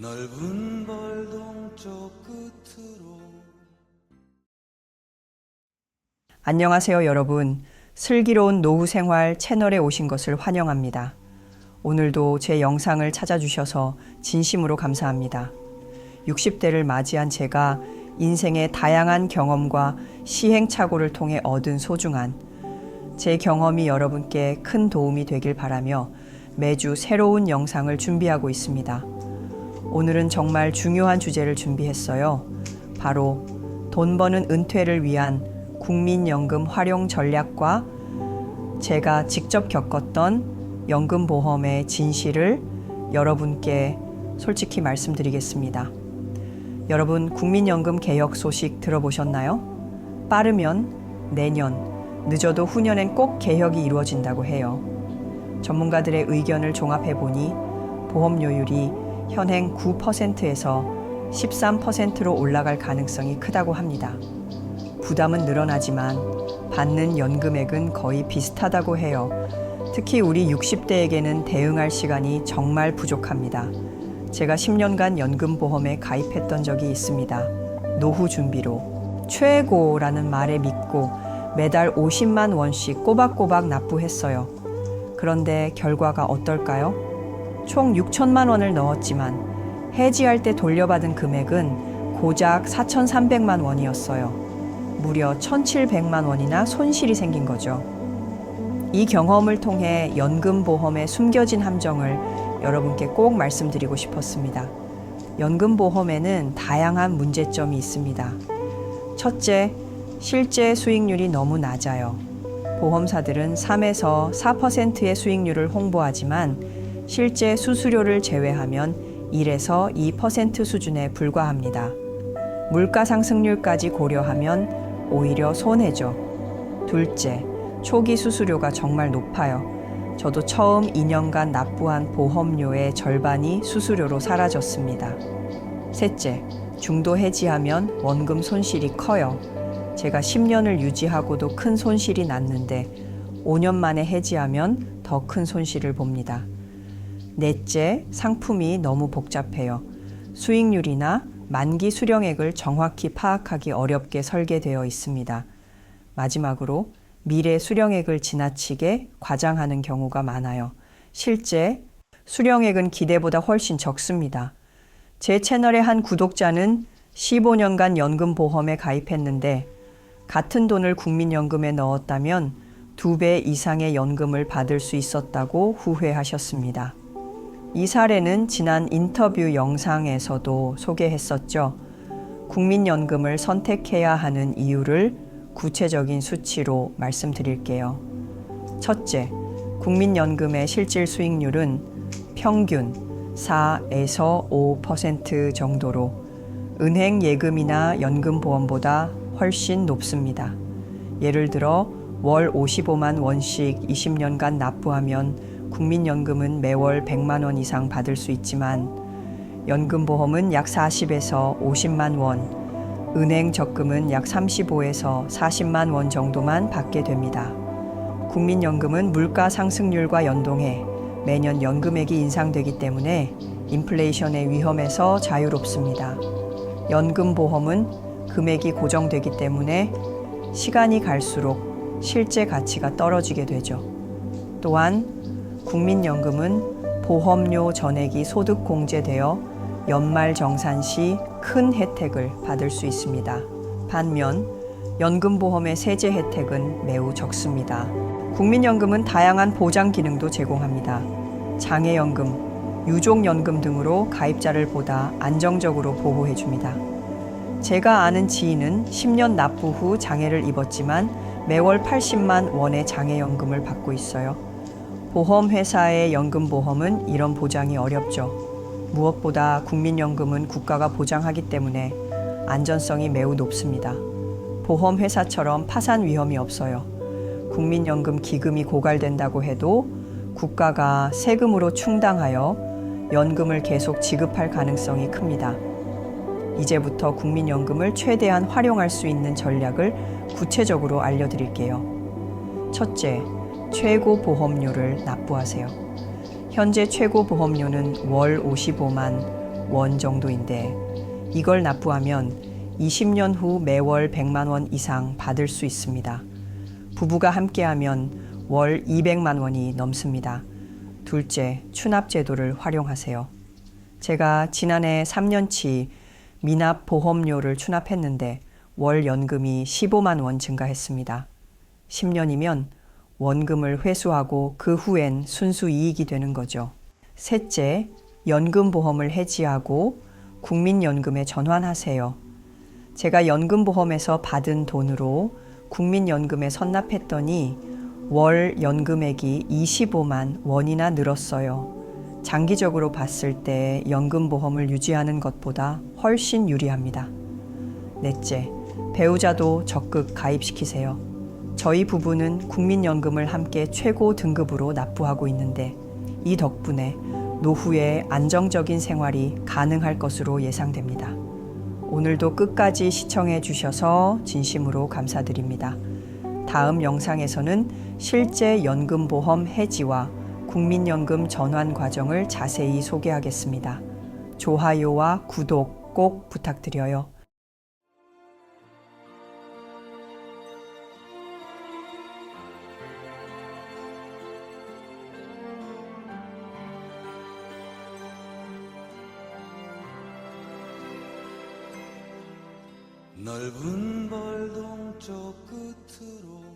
넓은 벌동 쪽 끝으로 안녕하세요, 여러분. 슬기로운 노후 생활 채널에 오신 것을 환영합니다. 오늘도 제 영상을 찾아주셔서 진심으로 감사합니다. 60대를 맞이한 제가 인생의 다양한 경험과 시행착오를 통해 얻은 소중한 제 경험이 여러분께 큰 도움이 되길 바라며 매주 새로운 영상을 준비하고 있습니다. 오늘은 정말 중요한 주제를 준비했어요. 바로 돈 버는 은퇴를 위한 국민연금 활용 전략과 제가 직접 겪었던 연금보험의 진실을 여러분께 솔직히 말씀드리겠습니다. 여러분, 국민연금 개혁 소식 들어보셨나요? 빠르면 내년, 늦어도 후년엔 꼭 개혁이 이루어진다고 해요. 전문가들의 의견을 종합해 보니 보험료율이 현행 9%에서 13%로 올라갈 가능성이 크다고 합니다. 부담은 늘어나지만 받는 연금액은 거의 비슷하다고 해요. 특히 우리 60대에게는 대응할 시간이 정말 부족합니다. 제가 10년간 연금보험에 가입했던 적이 있습니다. 노후 준비로. 최고라는 말에 믿고 매달 50만 원씩 꼬박꼬박 납부했어요. 그런데 결과가 어떨까요? 총 6천만 원을 넣었지만 해지할 때 돌려받은 금액은 고작 4,300만 원이었어요. 무려 1,700만 원이나 손실이 생긴 거죠. 이 경험을 통해 연금보험의 숨겨진 함정을 여러분께 꼭 말씀드리고 싶었습니다. 연금보험에는 다양한 문제점이 있습니다. 첫째, 실제 수익률이 너무 낮아요. 보험사들은 3에서 4%의 수익률을 홍보하지만 실제 수수료를 제외하면 1에서 2% 수준에 불과합니다. 물가 상승률까지 고려하면 오히려 손해죠. 둘째, 초기 수수료가 정말 높아요. 저도 처음 2년간 납부한 보험료의 절반이 수수료로 사라졌습니다. 셋째, 중도 해지하면 원금 손실이 커요. 제가 10년을 유지하고도 큰 손실이 났는데 5년 만에 해지하면 더 큰 손실을 봅니다. 넷째, 상품이 너무 복잡해요. 수익률이나 만기 수령액을 정확히 파악하기 어렵게 설계되어 있습니다. 마지막으로 미래 수령액을 지나치게 과장하는 경우가 많아요. 실제 수령액은 기대보다 훨씬 적습니다. 제 채널의 한 구독자는 15년간 연금보험에 가입했는데 같은 돈을 국민연금에 넣었다면 두 배 이상의 연금을 받을 수 있었다고 후회하셨습니다. 이 사례는 지난 인터뷰 영상에서도 소개했었죠. 국민연금을 선택해야 하는 이유를 구체적인 수치로 말씀드릴게요. 첫째, 국민연금의 실질 수익률은 평균 4에서 5% 정도로 은행 예금이나 연금보험보다 훨씬 높습니다. 예를 들어 월 55만 원씩 20년간 납부하면 국민연금은 매월 100만 원 이상 받을 수 있지만 연금보험은 약 40에서 50만 원, 은행 적금은 약 35에서 40만 원 정도만 받게 됩니다. 국민연금은 물가 상승률과 연동해 매년 연금액이 인상되기 때문에 인플레이션의 위험에서 자유롭습니다. 연금보험은 금액이 고정되기 때문에 시간이 갈수록 실제 가치가 떨어지게 되죠. 또한 국민연금은 보험료 전액이 소득 공제되어 연말 정산 시 큰 혜택을 받을 수 있습니다. 반면 연금보험의 세제 혜택은 매우 적습니다. 국민연금은 다양한 보장 기능도 제공합니다. 장애연금, 유족연금 등으로 가입자를 보다 안정적으로 보호해 줍니다. 제가 아는 지인은 10년 납부 후 장애를 입었지만 매월 80만 원의 장애연금을 받고 있어요. 보험회사의 연금보험은 이런 보장이 어렵죠. 무엇보다 국민연금은 국가가 보장하기 때문에 안전성이 매우 높습니다. 보험회사처럼 파산 위험이 없어요. 국민연금 기금이 고갈된다고 해도 국가가 세금으로 충당하여 연금을 계속 지급할 가능성이 큽니다. 이제부터 국민연금을 최대한 활용할 수 있는 전략을 구체적으로 알려드릴게요. 첫째, 최고 보험료를 납부하세요. 현재 최고 보험료는 월 55만 원 정도인데 이걸 납부하면 20년 후 매월 100만 원 이상 받을 수 있습니다. 부부가 함께하면 월 200만 원이 넘습니다. 둘째, 추납 제도를 활용하세요. 제가 지난해 3년치 미납 보험료를 추납했는데 월 연금이 15만 원 증가했습니다. 10년이면 원금을 회수하고 그 후엔 순수 이익이 되는 거죠. 셋째, 연금보험을 해지하고 국민연금에 전환하세요. 제가 연금보험에서 받은 돈으로 국민연금에 선납했더니 월 연금액이 25만 원이나 늘었어요. 장기적으로 봤을 때 연금보험을 유지하는 것보다 훨씬 유리합니다. 넷째, 배우자도 적극 가입시키세요. 저희 부부는 국민연금을 함께 최고 등급으로 납부하고 있는데 이 덕분에 노후에 안정적인 생활이 가능할 것으로 예상됩니다. 오늘도 끝까지 시청해 주셔서 진심으로 감사드립니다. 다음 영상에서는 실제 연금보험 해지와 국민연금 전환 과정을 자세히 소개하겠습니다. 좋아요와 구독 꼭 부탁드려요. 넓은 벌동 쪽 끝으로